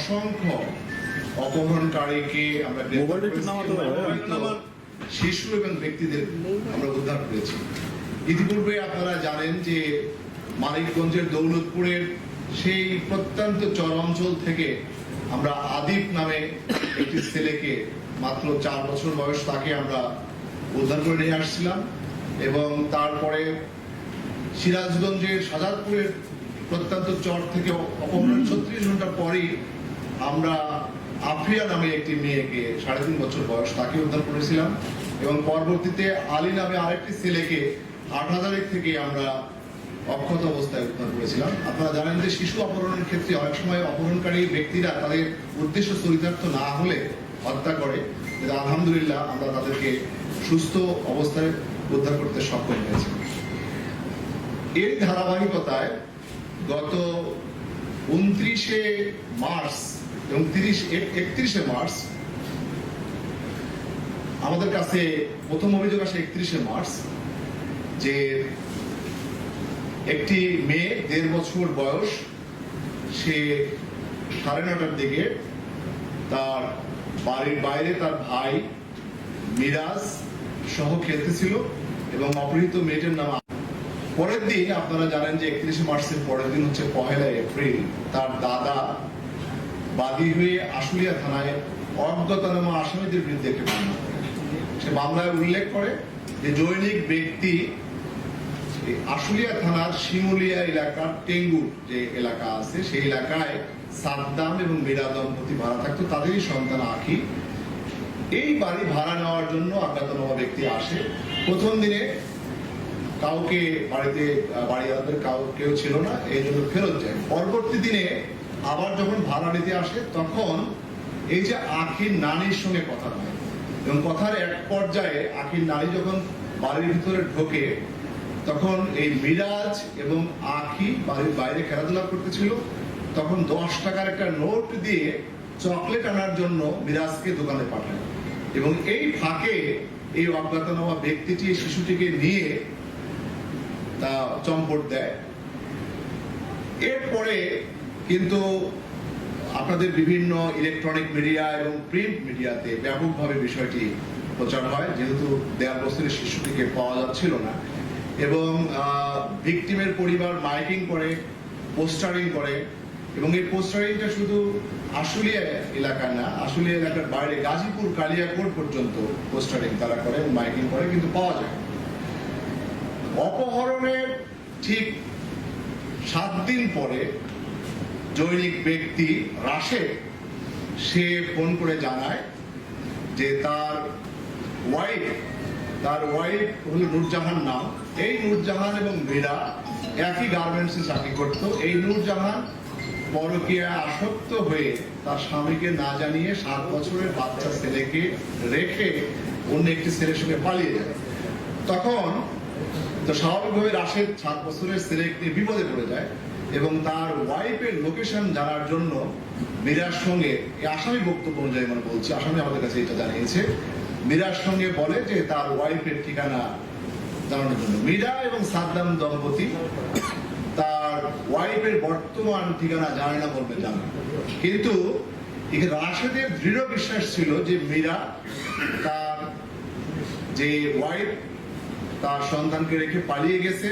অসংখ্য অপহরণকারীকে আমরা নামাতে হবে, এবং শিশু ব্যক্তিদের আমরা উদ্ধার করেছি। ইতিপূর্বে আপনারা জানেন যে মানিকগঞ্জের দৌলতপুরের সেই প্রত্যন্ত চর অঞ্চল থেকে আমরা আদিপ নামে একটি ছেলেকে মাত্র চার বছর বয়স তাকে আমরা উদ্ধার করে নিয়ে আসছিলাম এবং তারপরে সিরাজগঞ্জের সাজাদপুরের প্রত্যন্ত চর থেকে অপহরণ ছত্রিশ ঘণ্টা পরেই আমরা আফ্রিয়া নামে একটি মেয়েকে সাড়ে তিন বছর বয়স তাকে উদ্ধার করেছিলাম এবং পরবর্তীতে আলী নামে আরেকটি ছেলেকে আট হাজারের থেকে আমরা অক্ষত অবস্থায় উদ্ধার করেছিলাম। আপনারা জানেন যে শিশু অপহরণের ক্ষেত্রে অনেক সময় অপহরণকারী ব্যক্তিরা তাদের উদ্দেশ্য চরিতার্থ না হলে হত্যা করে। কিন্তু আলহামদুলিল্লাহ আমরা তাদেরকে সুস্থ অবস্থায় উদ্ধার করতে সক্ষম হয়েছি। এর ধারাবাহিকতায় গত উনত্রিশে মার্চ এবং তিরিশ একত্রিশে মার্চ, আমাদের কাছে প্রথম অভিযোগ আসে একত্রিশে মার্চ, যে একটি মেয়ে দেড় বছর বয়স, সে সাড়ে নটার দিকে তার বাড়ির বাইরে তার ভাই মিরাজ সহ খেলতেছিল এবং অপহৃত মেয়েটির নাম পরের দিন আপনারা জানেন যে একত্রিশে মার্চের পরের দিন হচ্ছে পহেলা এপ্রিল, তার দাদা বাদী হয়ে আশুলিয়া থানায় অজ্ঞাতনামা আসামিদের বিরুদ্ধে একটি মামলা সে মামলায় উল্লেখ করে যে জৈনিক ব্যক্তি আশুলিয়া থানার শিমুলিয়া এলাকার টেঙ্গুর যে এলাকা আছে সেই এলাকায় সাদ্দাম এবং মীরা দম্পতি ভাড়া থাকতো তাদেরই সন্তান আখি। এই বাড়ি ভাড়া নেওয়ার জন্য অজ্ঞাতনামা ব্যক্তি আসে। প্রথম দিনে কাউকে বাড়িতে আহ, বাড়িওয়ালাদের কাউ কেউ ছিল না এই জন্য ফেরত যায়। পরবর্তী দিনে আবার যখন ভাড়া নিতে আসে, তখন এই যে আখির নানির সঙ্গে কথা হয় এবং কথার এক পর্যায়ে আখির নানি যখন বাড়ির ভিতরে ঢোকে, তখন এই মিরাজ এবং আখি বাড়ির বাইরে খেলাধুলা করতেছিল। তখন দশ টাকার একটা নোট দিয়ে চকলেট আনার জন্য মিরাজকে দোকানে পাঠায়। এবং এই ফাঁকে এই অজ্ঞাতনামা ব্যক্তিটি, শিশুটিকে নিয়ে তা চম্পট দেয়। এরপরে কিন্তু আপনাদের বিভিন্ন ইলেকট্রনিক মিডিয়া এবং প্রিন্ট মিডিয়াতে ব্যাপকভাবে বিষয়টি প্রচার হয়, যেহেতু দেড় বছরের শিশুটিকে পাওয়া যাচ্ছিল না। এবং ভিকটিমের পরিবার মাইকিং করে, পোস্টারিং করে, এবং এই পোস্টারিংটা শুধু আশুলিয়া এলাকা না, আশুলিয়া এলাকার বাইরে গাজীপুর, কালিয়াকোট পর্যন্ত পোস্টারিং তারা করে মাইকিং করে, কিন্তু পাওয়া যায় অপহরণের ঠিক সাত দিন পরে জৈনিক ব্যক্তি রাশে সে ফোন করে জানায় যে তার ওয়াইফ তার ওয়াইফ হলো নূরজাহান নাম। এই নূরজাহান এবং মীরা একই গার্মেন্টসে চাকরি করত। এই নূরজাহান পরকীয়া আসক্ত হয়ে তার স্বামীকে না জানিয়ে সাত বছরের বাচ্চা ছেলেকে রেখে অন্য একটি ছেলের সঙ্গে পালিয়ে যায়। তখন তো স্বাভাবিকভাবে রাশেদ সাত বছরের ছেলে বিপদে পড়ে যায়। এবং তার ওয়াইফের লোকেশন জানার জন্য মীরার সঙ্গে, এই আসামি বক্তব্য অনুযায়ী মানে বলছি, আসামি আমাদের কাছে এটা জানিয়েছে। মীরার সঙ্গে বলে যে তার ওয়াইফের ঠিকানা জানানোর জন্য। মীরা এবং সাদ্দাম দম্পতি তার ওয়াইফের বর্তমান ঠিকানা জানে না বলবে জানে কিন্তু রাশেদের দৃঢ় বিশ্বাস ছিল যে মীরা তার যে ওয়াইফ তার সন্তানকে রেখে পালিয়ে গেছে।